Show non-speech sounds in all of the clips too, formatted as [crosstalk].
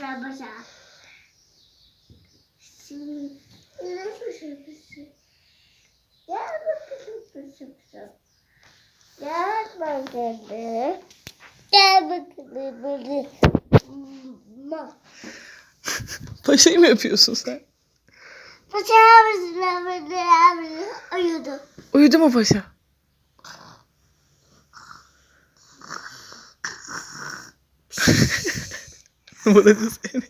paşa paşa. Şimdi paşa paşa? Gel bakalım paşa. Gel bakalım. Gel bakalım böyle. Paşayı mı yapıyorsun sen? Paşa böyle böyle uyudu. Uyudu mu paşa? [laughs] Burası seni.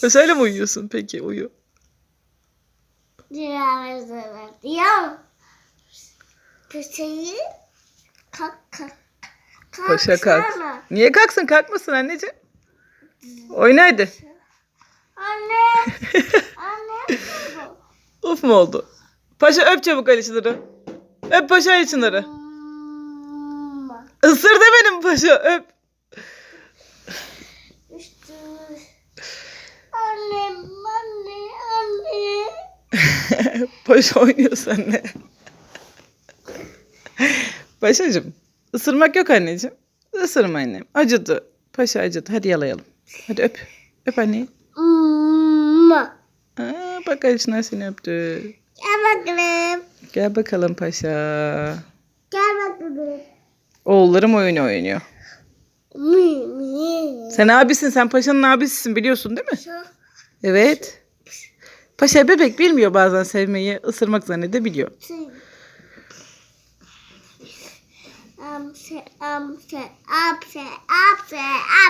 Paşayla mı uyuyorsun peki? Uyu. Diyor. Paşayı kalk kalk. Paşa kalk. Niye kalksın? Kalkmasın anneciğim. Oyna hadi. Anne. Anne. [laughs] Uf mu oldu? Paşa öp çabuk Ali Çınar'ı. Öp paşa Ali Çınar'ı. Ma. Isır demedim paşa öp. İşte. Annem, anne, anne. [laughs] paşa oynuyor seninle. Paşacığım ısırmak yok anneciğim. Isırma annem. Acıdı. Paşa acıdı. Hadi yalayalım. Hadi öp. Öp anneyi. Aa, bak Ali Çınar seni öptü. Gel bakalım. Gel bakalım paşa. Gel bakalım. Oğullarım oyun oynuyor. Sen abisin. Sen paşanın abisisin biliyorsun değil mi? Evet. Paşa bebek bilmiyor bazen sevmeyi, ısırmak zannedebiliyor. Şey.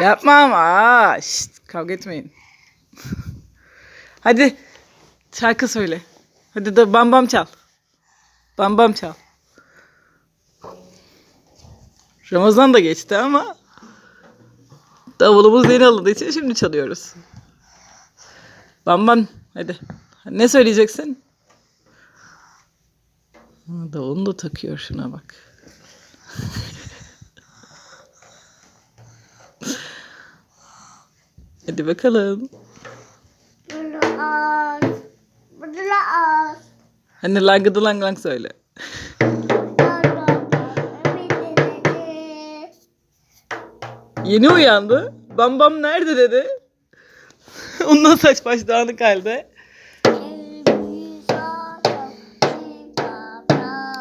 Yapma ama. Şşt, kavga etmeyin. [laughs] Hadi şarkı söyle. Hadi de bam bam çal. Bam bam çal. Ramazan da geçti ama davulumuz yeni alındığı için şimdi çalıyoruz. Bam bam hadi. Ne söyleyeceksin? Ha, Davulunu da takıyor şuna bak. [laughs] Hadi bakalım. Bunu az. Bunu az. Hani langıdı lang lang söyle. Yeni uyandı. Bam bam nerede dedi. [laughs] Ondan saç baş dağınık halde.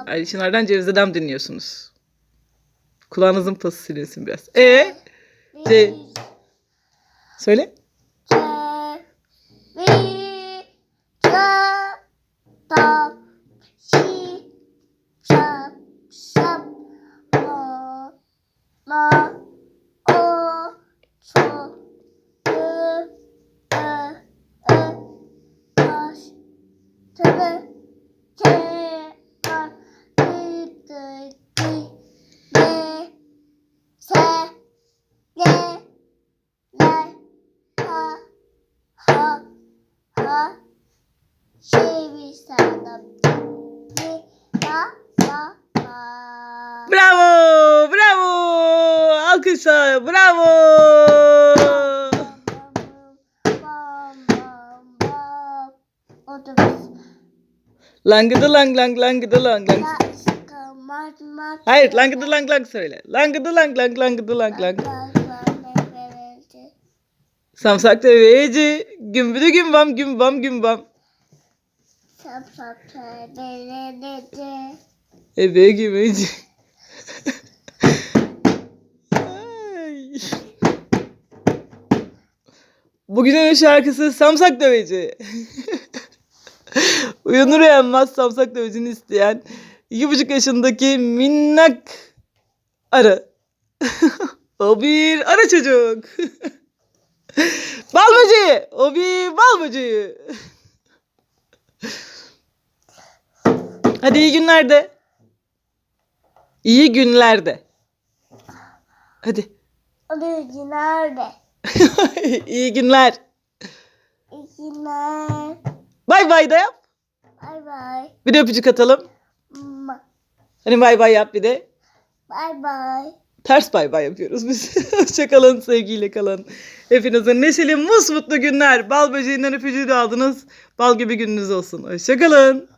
Ali Çınar'dan Ceviz Adam dinliyorsunuz. Kulağınızın pası silinsin biraz. E Ce- söyle. Bravo! Bravo! Alkışlar! Bravo! Langıdı lang lang langıdı lang lang. Hayır langıdı lang lang söyle. Langıdı lang lang langıdı lang lang. Samsak deveci. Gümbüdü gümbam gümbam gümbam. Gümeci. Ay. Bugünün şarkısı Samsak Döveci. Uyanır uyanmaz Samsak Döveci'ni isteyen iki buçuk yaşındaki minnak arı. o bir arı çocuk. bal böceği. O bir bal Hadi iyi günlerde. İyi günlerde. Hadi. Nerede? [laughs] iyi günler. İyi günler. Bay bay da yap. Bay bay. Bir de öpücük atalım. Ma- Hani bay bay yap bir de. Bay bay. Ters bay bay yapıyoruz biz. [laughs] Hoşçakalın, sevgiyle kalın. Hepinize neşeli, musmutlu günler. Bal böceğinden öpücüğü de aldınız. Bal gibi gününüz olsun. Hoşçakalın.